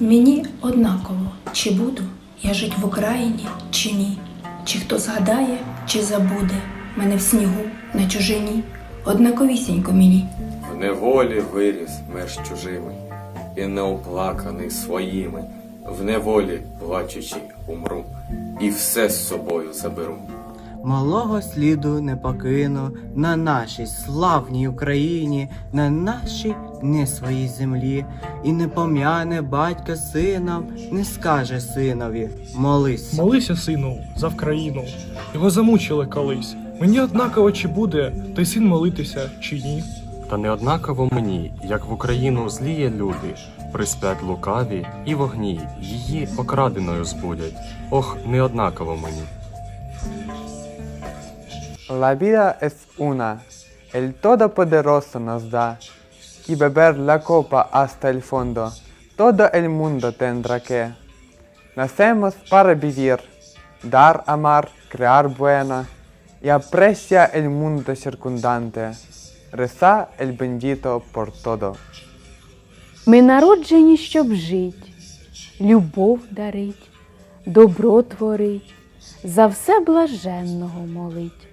Мені однаково, чи буду я жить в Україні, чи ні, чи хто згадає, чи забуде мене в снігу на чужині, однаковісінько мені. В неволі виріс меж чужими, і неоплаканий своїми, в неволі плачучи умру, і все з собою заберу. Малого сліду не покину на нашій славній Україні, на нашій не своїй землі, і не пом'яне батька сином, не скаже синові, молись. Молися, сину, за Вкраїну. Його замучили колись. Мені однаково, чи буде той син молитися, чи ні. Та не однаково мені, як в Україну зліє люди, приспять лукаві і вогні, її окраденою збудять. Ох, не однаково мені. La vida es una, el Todopoderoso nos da, y beber la copa hasta el fondo, todo el mundo tendrá que. Nacemos para vivir, dar, amar, crear buena, y aprecia el mundo circundante, reza el bendito por todo. Ми народжені, щоб жить, любов дарить, добро творить, за все блаженного молить.